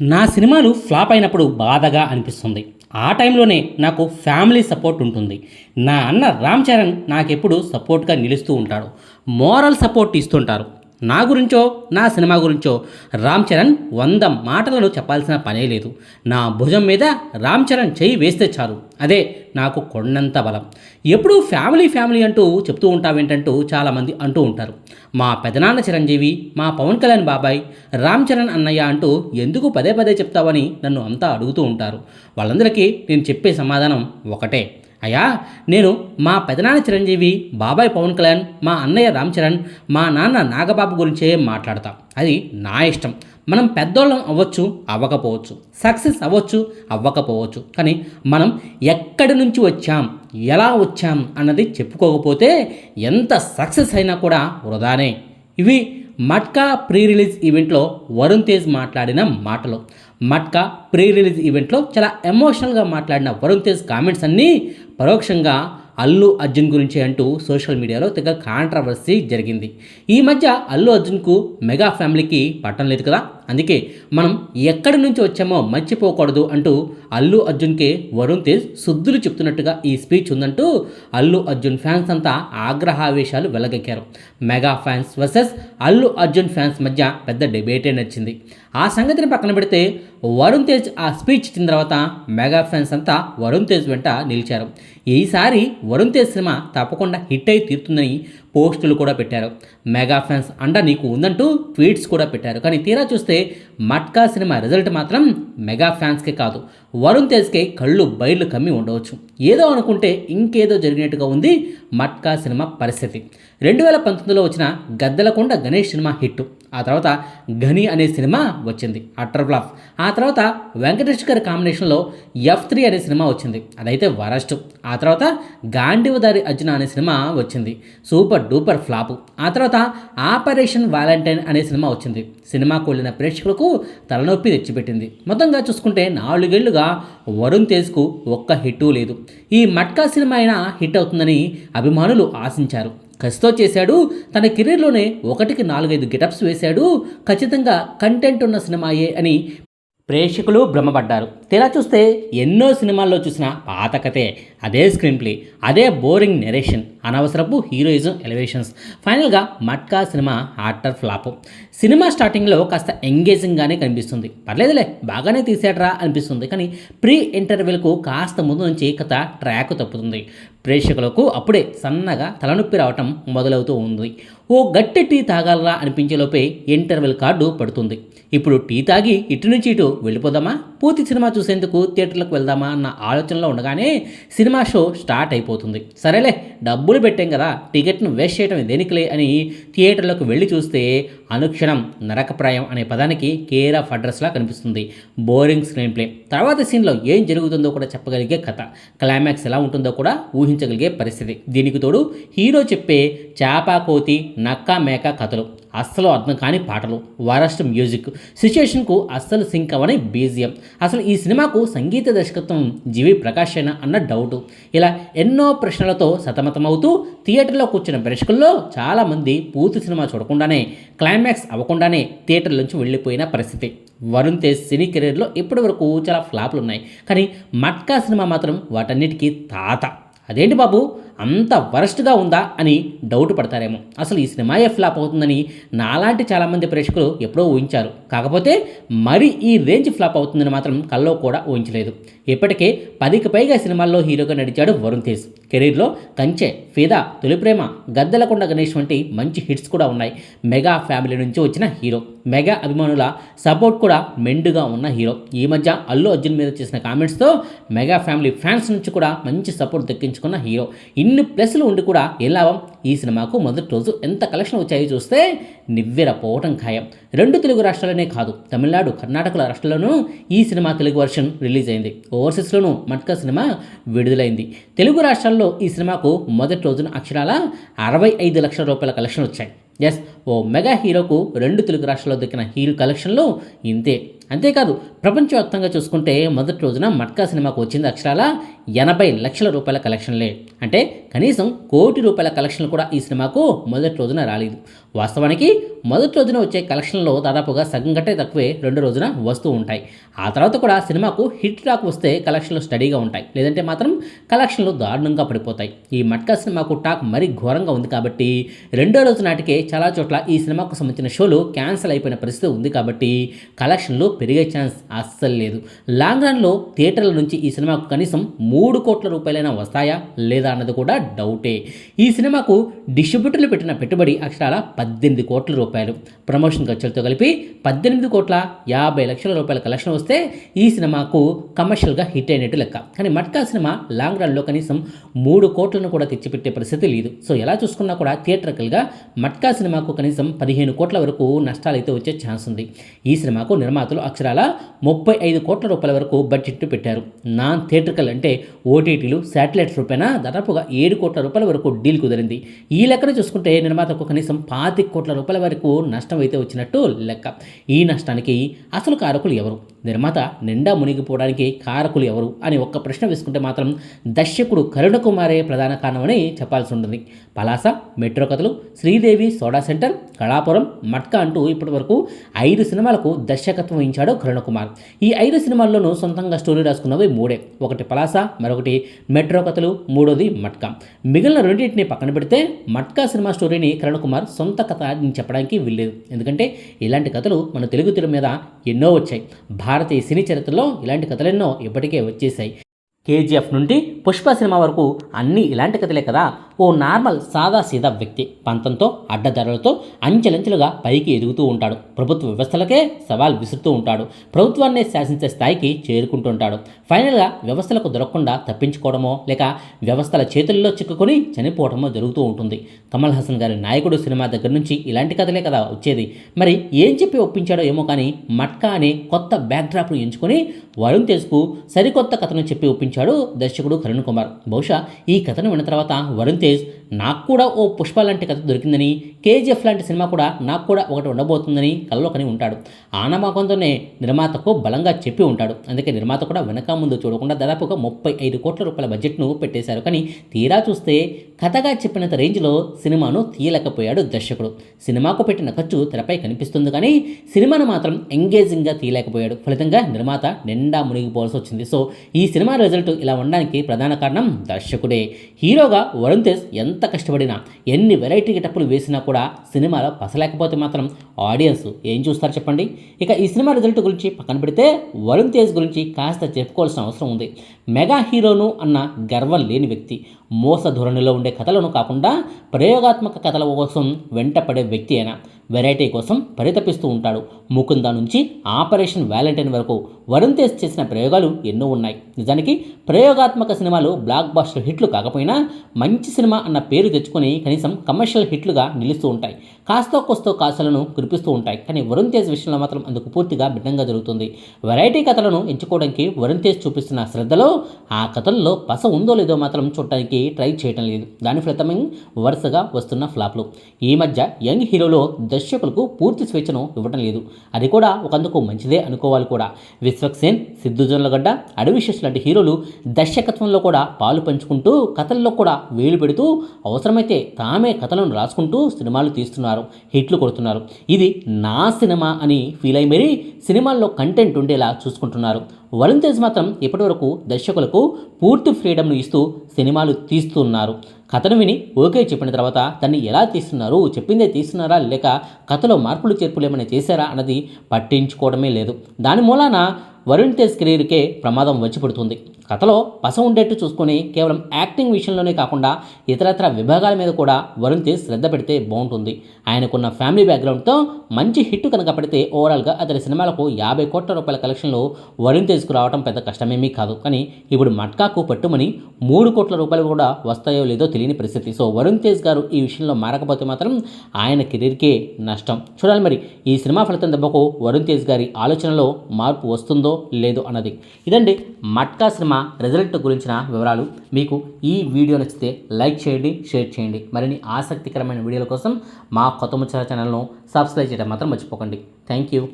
నా సినిమాలు ఫ్లాప్ అయినప్పుడు బాధగా అనిపిస్తుంది. ఆ టైంలోనే నాకు ఫ్యామిలీ సపోర్ట్ ఉంటుంది. నా అన్న రామ్ చరణ్ నాకెప్పుడు సపోర్ట్గా నిలుస్తూ ఉంటాడు. మోరల్ సపోర్ట్ ఇస్తుంటారు. నా గురించో నా సినిమా గురించో రామ్ చరణ్ వంద మాటలను చెప్పాల్సిన పనే లేదు. నా భుజం మీద రామ్ చరణ్ చేయి వేస్తే చాలు. అదే నాకు కొండంత బలం. ఎప్పుడూ ఫ్యామిలీ ఫ్యామిలీ అంటూ చెప్తూ ఉంటావేంటంటూ చాలామంది అంటూ ఉంటారు. మా పెదనాన్న చిరంజీవి మా పవన్ కళ్యాణ్ బాబాయ్ రామ్ చరణ్ అన్నయ్య అంటూ ఎందుకు పదే పదే చెప్తావని నన్ను అంతా అడుగుతూ ఉంటారు. వాళ్ళందరికీ నేను చెప్పే సమాధానం ఒకటే. అయ్యా నేను మా పెదనాన్న చిరంజీవి బాబాయ్ పవన్ కళ్యాణ్ మా అన్నయ్య రామ్ చరణ్ మా నాన్న నాగబాబు గురించే మాట్లాడతా. అది నా ఇష్టం. మనం పెద్దోళ్ళం అవ్వచ్చు అవ్వకపోవచ్చు. సక్సెస్ అవ్వచ్చు అవ్వకపోవచ్చు. కానీ మనం ఎక్కడి నుంచి వచ్చాం ఎలా వచ్చాం అన్నది చెప్పుకోకపోతే ఎంత సక్సెస్ అయినా కూడా వృధానే. ఇవి మట్కా ప్రీ రిలీజ్ ఈవెంట్లో వరుణ్ తేజ్ మాట్లాడిన మాటలు. మట్కా ప్రీ రిలీజ్ ఈవెంట్లో చాలా ఎమోషనల్గా మాట్లాడిన వరుణ్ తేజ్ కామెంట్స్ అన్నీ పరోక్షంగా అల్లు అర్జున్ గురించి అంటూ సోషల్ మీడియాలో తెగ కాంట్రవర్సీ జరిగింది. ఈ మధ్య అల్లు అర్జున్కు మెగా ఫ్యామిలీకి పట్టం లేదు కదా? అందుకే మనం ఎక్కడి నుంచి వచ్చామో మర్చిపోకూడదు అంటూ అల్లు అర్జున్కే వరుణ్ తేజ్ శుద్ధులు చెప్తున్నట్టుగా ఈ స్పీచ్ ఉందంటూ అల్లు అర్జున్ ఫ్యాన్స్ అంతా ఆగ్రహావేశాలు వెలగక్కారు. Mega fans versus Allu Arjun fans మధ్య పెద్ద డిబేటే నచ్చింది ఆ సంగతిని పక్కన పెడితే వరుణ్ తేజ్ ఆ స్పీచ్ ఇచ్చిన తర్వాత మెగా ఫ్యాన్స్ అంతా వరుణ్ తేజ్ వెంట నిలిచారు. ఈసారి వరుణ్ తేజ్ సినిమా తప్పకుండా హిట్ అయి తీరుతుందని పోస్టులు కూడా పెట్టారు. మెగా ఫ్యాన్స్ అండ నీకు ఉందంటూ ట్వీట్స్ కూడా పెట్టారు. కానీ తీరా చూస్తే మట్కా సినిమా రిజల్ట్ మాత్రం మెగా ఫ్యాన్స్కే కాదు. వరుణ్ తేజ్కే కళ్ళు బయళ్ళు కమ్మి ఉండవచ్చు. ఏదో అనుకుంటే ఇంకేదో జరిగినట్టుగా ఉంది మట్కా సినిమా పరిస్థితి. రెండు వేల పంతొమ్మిదిలో వచ్చిన గద్దలకొండ గణేష్ సినిమా హిట్ ఆ తర్వాత ఘని అనే సినిమా వచ్చింది అటర్ ఫ్లాప్ ఆ తర్వాత వెంకటేష్ గారి కాంబినేషన్లో ఎఫ్ త్రీ అనే సినిమా వచ్చింది అదైతే వరస్ట్. ఆ తర్వాత గాంధీవదారి అర్జున అనే సినిమా వచ్చింది సూపర్ డూపర్ ఫ్లాప్. ఆ తర్వాత ఆపరేషన్ వాలంటైన్ అనే సినిమా వచ్చింది సినిమాకు వెళ్ళిన ప్రేక్షకులకు తలనొప్పి తెచ్చిపెట్టింది. మొత్తంగా చూసుకుంటే నాలుగేళ్ళుగా వరుణ్ తేజ్కు ఒక్క హిట్టు లేదు. ఈ మట్కా సినిమా అయినా హిట్ అవుతుందని అభిమానులు ఆశించారు. కసితో చేశాడు. తన కెరీర్లోనే ఒకటికి నాలుగైదు గెటప్స్ వేశాడు. ఖచ్చితంగా కంటెంట్ ఉన్న సినిమాయే అని ప్రేక్షకులు భ్రమపడ్డారు. తెలా చూస్తే ఎన్నో సినిమాల్లో చూసిన పాత కథే అదే స్క్రీన్ ప్లే అదే బోరింగ్ నెరేషన్ అనవసరపు హీరోయిజం ఎలివేషన్స్ ఫైనల్గా Matka cinema utter flop. Cinema స్టార్టింగ్లో కాస్త ఎంగేజింగ్గానే కనిపిస్తుంది. పర్లేదులే బాగానే తీసేటరా అనిపిస్తుంది. కానీ ప్రీ ఇంటర్వెల్కు కాస్త ముందు నుంచి కథ ట్రాక్ తప్పుతుంది. ప్రేక్షకులకు అప్పుడే సన్నగా తలనొప్పి రావటం మొదలవుతూ ఉంది. ఓ గట్టి టీ తాగాలరా అనిపించేలోపే ఇంటర్వెల్ కార్డు పడుతుంది. ఇప్పుడు టీ తాగి ఇటు నుంచి ఇటు వెళ్ళిపోదామా? పూర్తి సినిమా చూసేందుకు థియేటర్లకు వెళ్దామా అన్న ఆలోచనలో ఉండగానే సినిమా షో స్టార్ట్ అయిపోతుంది. సరేలే డబ్బులు పెట్టాం కదా టికెట్ను వేస్ట్ చేయడం దేనికిలే అని థియేటర్లకు వెళ్ళి చూస్తే అనుక్షణం నరకప్రాయం అనే పదానికి కేర్ ఆఫ్ అడ్రస్లా కనిపిస్తుంది. Boring screenplay. తర్వాత సీన్లో ఏం జరుగుతుందో కూడా చెప్పగలిగే కథ. క్లైమాక్స్ ఎలా ఉంటుందో కూడా ఊహించగలిగే పరిస్థితి. దీనికి తోడు హీరో చెప్పే చాపా కోతి నక్క మేక కథలు. అస్సలు అర్థం కాని పాటలు. Worst music. సిచ్యుయేషన్కు అస్సలు సింక్ అవని బీజియం. అసలు ఈ సినిమాకు సంగీత దర్శకత్వం జీవి ప్రకాష్ అన్న డౌటు ఇలా ఎన్నో ప్రశ్నలతో సతమతమవుతూ థియేటర్లో కూర్చున్న ప్రేక్షకుల్లో చాలామంది పూర్తి సినిమా చూడకుండానే క్లైమాక్స్ అవ్వకుండానే థియేటర్ నుంచి వెళ్ళిపోయిన పరిస్థితి. వరుణ్ తేజ్ సినీ కెరీర్లో ఇప్పటి వరకు చాలా ఫ్లాప్లు ఉన్నాయి కానీ మట్కా సినిమా మాత్రం వాటన్నిటికీ తాత. అదేంటి బాబు? అంత వరస్ట్గా ఉందా అని డౌట్ పడతారేమో. అసలు ఈ సినిమాయే ఫ్లాప్ అవుతుందని నాలాంటి చాలామంది ప్రేక్షకులు ఎప్పుడో ఊహించారు. కాకపోతే మరి ఈ రేంజ్ ఫ్లాప్ అవుతుందని మాత్రం కల్లో కూడా ఊహించలేదు. ఇప్పటికే పదికి పైగా సినిమాల్లో హీరోగా నడిచాడు వరుణ్ తేజ్. కెరీర్లో కంచె ఫిదా తొలి ప్రేమ గద్దలకొండ గణేష్ వంటి మంచి హిట్స్ కూడా ఉన్నాయి. మెగా ఫ్యామిలీ నుంచి వచ్చిన హీరో. మెగా అభిమానుల సపోర్ట్ కూడా మెండుగా ఉన్న హీరో. ఈ మధ్య అల్లు అర్జున్ మీద చేసిన కామెంట్స్తో మెగా ఫ్యామిలీ ఫ్యాన్స్ నుంచి కూడా మంచి సపోర్ట్ దక్కించుకున్న హీరో. ఇన్ని ప్లస్లు ఉండి కూడా ఏ లాభం? ఈ సినిమాకు మొదటి రోజు ఎంత కలెక్షన్ వచ్చాయో చూస్తే నివ్వెరపోవటం ఖాయం. రెండు తెలుగు రాష్ట్రాలనే కాదు తమిళనాడు కర్ణాటక రాష్ట్రాల్లోనూ ఈ సినిమా తెలుగు వర్షన్ రిలీజ్ అయింది. ఓవర్సీస్లోనూ మట్క సినిమా విడుదలైంది. తెలుగు రాష్ట్రాల్లో ఈ సినిమాకు మొదటి రోజున అక్షరాల అరవై ఐదు లక్షల రూపాయల కలెక్షన్ వచ్చాయి. ఎస్ ఓ మెగా హీరోకు రెండు తెలుగు రాష్ట్రాల్లో దక్కిన హీరో కలెక్షన్లు ఇంతే. అంతేకాదు ప్రపంచవ్యాప్తంగా చూసుకుంటే మొదటి రోజున మట్కా సినిమాకు వచ్చింది అక్షరాల ఎనభై లక్షల రూపాయల కలెక్షన్లే. అంటే కనీసం కోటి రూపాయల కలెక్షన్లు కూడా ఈ సినిమాకు మొదటి రోజున రాలేదు. వాస్తవానికి మొదటి రోజున వచ్చే కలెక్షన్లో దాదాపుగా సగం కంటే తక్కువే రెండు రోజున వస్తూ ఉంటాయి. ఆ తర్వాత కూడా సినిమాకు హిట్ టాక్ వస్తే కలెక్షన్లు స్టడీగా ఉంటాయి. లేదంటే మాత్రం కలెక్షన్లు దారుణంగా పడిపోతాయి. ఈ మట్కా సినిమాకు టాక్ మరీ ఘోరంగా ఉంది కాబట్టి రెండో రోజు నాటికే చాలా చోట్ల ఈ సినిమాకు సంబంధించిన షోలు క్యాన్సిల్ అయిపోయిన పరిస్థితి ఉంది కాబట్టి కలెక్షన్లు పెరిగే ఛాన్స్ అస్సలు లేదు. లాంగ్ రన్లో థియేటర్ల నుంచి ఈ సినిమాకు కనీసం మూడు కోట్ల రూపాయలైనా వస్తాయా లేదా అన్నది కూడా డౌటే. ఈ సినిమాకు డిస్ట్రిబ్యూటర్లు పెట్టిన పెట్టుబడి అక్షరాల పద్దెనిమిది కోట్ల రూపాయలు. ప్రమోషన్ ఖర్చులతో కలిపి పద్దెనిమిది కోట్ల యాభై లక్షల రూపాయల కలెక్షన్ వస్తే ఈ సినిమాకు కమర్షియల్గా హిట్ అయినట్టు లెక్క. కానీ మట్కా సినిమా లాంగ్ రన్లో కనీసం మూడు కోట్లను కూడా తెచ్చిపెట్టే పరిస్థితి లేదు. సో ఎలా చూసుకున్నా కూడా థియేటర్కల్గా మట్కా సినిమాకు కనీసం పదిహేను కోట్ల వరకు నష్టాలు అయితే వచ్చే ఛాన్స్ ఉంది. ఈ సినిమాకు నిర్మాతలు అక్షరాల ముప్పై ఐదు కోట్ల రూపాయల వరకు బడ్జెట్ పెట్టారు. నాన్ థియేటర్కల్ అంటే ఓటీటీలు శాటిలైట్స్ రూపాయన దాదాపుగా ఏడు కోట్ల రూపాయల వరకు డీల్ కుదిరింది. ఈ లెక్కన చూసుకుంటే నిర్మాతకు కనీసం పాతి కోట్ల రూపాయల వరకు నష్టం అయితే వచ్చినట్టు లెక్క. ఈ నష్టానికి అసలు కారకులు ఎవరు? నిర్మాత నిండా మునిగిపోవడానికి కారకులు ఎవరు అని ఒక్క ప్రశ్న వేసుకుంటే మాత్రం దర్శకుడు కరుణ కుమారే ప్రధాన కారణమని చెప్పాల్సి ఉంటుంది. పలాస మెట్రో కథలు శ్రీదేవి సోడా సెంటర్ కళాపురం మట్కా అంటూ ఇప్పటి వరకు ఐదు సినిమాలకు దర్శకత్వం వహించాడు కరుణ కుమార్ ఈ ఐదు సినిమాల్లోనూ సొంతంగా స్టోరీ రాసుకున్నవి మూడే. ఒకటి పలాస మరొకటి మెట్రో కథలు మూడోది మట్కా. మిగిలిన రెండింటిని పక్కన పెడితే మట్కా సినిమా స్టోరీని కరుణ కుమార్ సొంత కథ చెప్పడానికి వీల్లేదు. ఎందుకంటే ఇలాంటి కథలు మన తెలుగు తెలుగు మీద ఎన్నో వచ్చాయి. భారతీయ సినీ చరిత్రలో ఇలాంటి కథలెన్నో ఇప్పటికే వచ్చేసాయి కేజీఎఫ్ నుండి పుష్ప సినిమా వరకు అన్నీ ఇలాంటి కథలే కదా. ఓ నార్మల్ సాదా సీదా వ్యక్తి. పంతంతో అడ్డదారులతో అంచెలంచెలుగా పైకి ఎదుగుతూ ఉంటాడు. ప్రభుత్వ వ్యవస్థలకే సవాల్ విసురుతూ ఉంటాడు. ప్రభుత్వాన్ని శాసించే స్థాయికి చేరుకుంటుంటాడు. ఫైనల్గా వ్యవస్థలకు దొరకకుండా తప్పించుకోవడమో లేక వ్యవస్థల చేతుల్లో చిక్కుకొని చనిపోవడమో జరుగుతూ ఉంటుంది. కమల్ హాసన్ గారి నాయకుడు సినిమా దగ్గర నుంచి ఇలాంటి కథలే కదా వచ్చేది. మరి ఏం చెప్పి ఒప్పించాడో ఏమో కానీ మట్కా అనే కొత్త బ్యాక్డ్రాప్ను ఎంచుకొని వరుణ్ తేజ్కు సరికొత్త కథను చెప్పి ఒప్పించాడు దర్శకుడు కరుణ్ కుమార్. బహుశా ఈ కథను విన్న తర్వాత వరుణ్ తేజ్ నాకు కూడా ఓ పుష్ప లాంటి కథ దొరికిందని కేజీఎఫ్ లాంటి సినిమా కూడా నాకు కూడా ఒకటి ఉండబోతుందని కల్లో కని ఉంటాడు. ఆనమాకంతోనే నిర్మాతకు బలంగా చెప్పి ఉంటాడు. అందుకే నిర్మాత కూడా వెనక ముందు చూడకుండా దాదాపుగా ముప్పై ఐదు కోట్ల రూపాయల బడ్జెట్ను పెట్టేశారు. కానీ తీరా చూస్తే కథగా చెప్పినంత రేంజ్లో సినిమాను తీయలేకపోయాడు దర్శకుడు. సినిమాకు పెట్టిన ఖర్చు తెరపై కనిపిస్తుంది కానీ సినిమాను మాత్రం ఎంగేజింగ్గా తీయలేకపోయాడు. ఫలితంగా నిర్మాత నిండా మునిగిపోవాల్సి వచ్చింది. సో ఈ సినిమా రిజల్ట్ ఇలా ఉండడానికి ప్రధాన కారణం దర్శకుడే. హీరోగా వరుణ్ తేజ్ ఎంత కష్టపడినా ఎన్ని వెరైటీ గెటప్పులు వేసినా కూడా సినిమాలో పసలేకపోతే మాత్రం ఆడియన్స్ ఏం చూస్తారు చెప్పండి? ఇక ఈ సినిమా రిజల్ట్ గురించి పక్కన పెడితే వరుణ్ తేజ్ గురించి కాస్త చెప్పుకోవాల్సిన అవసరం ఉంది. మెగా హీరోను అన్న గర్వం లేని వ్యక్తి మోస ధోరణిలో ఉండే కథలను కాకుండా ప్రయోగాత్మక కథల కోసం వెంటపడే వ్యక్తి అయినా వెరైటీ కోసం పరితపిస్తూ ఉంటాడు. ముకుంద నుంచి ఆపరేషన్ వ్యాలంటైన్ వరకు వరుణ్ తేజ్ చేసిన ప్రయోగాలు ఎన్నో ఉన్నాయి. నిజానికి ప్రయోగాత్మక సినిమాలు బ్లాక్ బాస్టర్ హిట్లు కాకపోయినా మంచి సినిమా అన్న పేరు తెచ్చుకొని కనీసం కమర్షియల్ హిట్లుగా నిలుస్తూ ఉంటాయి. కాస్తో కొస్తో కాసులను కురిపిస్తూ ఉంటాయి. కానీ వరుణ్ తేజ్ విషయంలో మాత్రం అందుకు పూర్తిగా భిన్నంగా జరుగుతుంది. వెరైటీ కథలను ఎంచుకోవడానికి వరుణ్ తేజ్ చూపిస్తున్న శ్రద్ధలో ఆ కథల్లో పస ఉందో లేదో మాత్రం చూడటానికి ట్రై చేయటం లేదు. దాని ఫలితమే వరుసగా వస్తున్న ఫ్లాప్లు. ఈ మధ్య యంగ్ హీరోలో దర్శకులకు పూర్తి స్వేచ్ఛను ఇవ్వటం లేదు. అది కూడా ఒకందుకు మంచిదే అనుకోవాలి కూడా. విశ్వక్సేన్ సిద్ధు జొన్నలగడ్డ అడవిశేష్ లాంటి హీరోలు దర్శకత్వంలో కూడా పాలు పంచుకుంటూ కథల్లో కూడా వేలు పెడుతూ అవసరమైతే తామే కథలను రాసుకుంటూ సినిమాలు తీస్తున్నారు హిట్లు కొడుతున్నారు. ఇది నా సినిమా అని ఫీల్ అయి మరీ సినిమాల్లో కంటెంట్ ఉండేలా చూసుకుంటున్నారు. వరుణ్ తేజ్ మాత్రం ఇప్పటివరకు దర్శకులకు పూర్తి ఫ్రీడమ్ను ఇస్తూ సినిమాలు తీస్తున్నారు. కథను విని ఓకే చెప్పిన తర్వాత దాన్ని ఎలా తీస్తున్నారు చెప్పిందే తీస్తున్నారా లేక కథలో మార్పులు చేర్పులు ఏమైనా చేశారా అన్నది పట్టించుకోవడమే లేదు. దాని మూలాన వరుణ్ తేజ్ కెరీర్కే ప్రమాదం వచ్చి పడుతుంది. కథలో పస ఉండేట్టు చూసుకొని కేవలం యాక్టింగ్ విషయంలోనే కాకుండా ఇతరత్ర విభాగాల మీద కూడా వరుణ్ తేజ్ శ్రద్ధ పెడితే బాగుంటుంది. ఆయనకున్న ఫ్యామిలీ బ్యాక్గ్రౌండ్తో మంచి హిట్ కనుక పడితే ఓవరాల్గా అతని సినిమాలకు యాభై కోట్ల రూపాయల కలెక్షన్లు వరుణ్ తేజ్కు రావడం పెద్ద కష్టమేమీ కాదు. కానీ ఇప్పుడు మట్కాకు పట్టుమని మూడు కోట్ల రూపాయలు కూడా వస్తాయో లేదో తెలియని పరిస్థితి. సో వరుణ్ తేజ్ గారు ఈ విషయంలో మారకపోతే మాత్రం ఆయన కెరీర్కే నష్టం. చూడాలి మరి ఈ సినిమా ఫలితం దెబ్బకు వరుణ్ తేజ్ గారి ఆలోచనలో మార్పు వస్తుందో లేదో అన్నది. ఇదండి మట్కా సినిమా రిజల్ట్ గురించిన వివరాలు. మీకు ఈ వీడియో నచ్చితే లైక్ చేయండి షేర్ చేయండి. మరిన్ని ఆసక్తికరమైన వీడియోల కోసం మా కొత్త ముచ్చట ఛానల్ను సబ్స్క్రైబ్ చేయడం మాత్రం మర్చిపోకండి. Thank you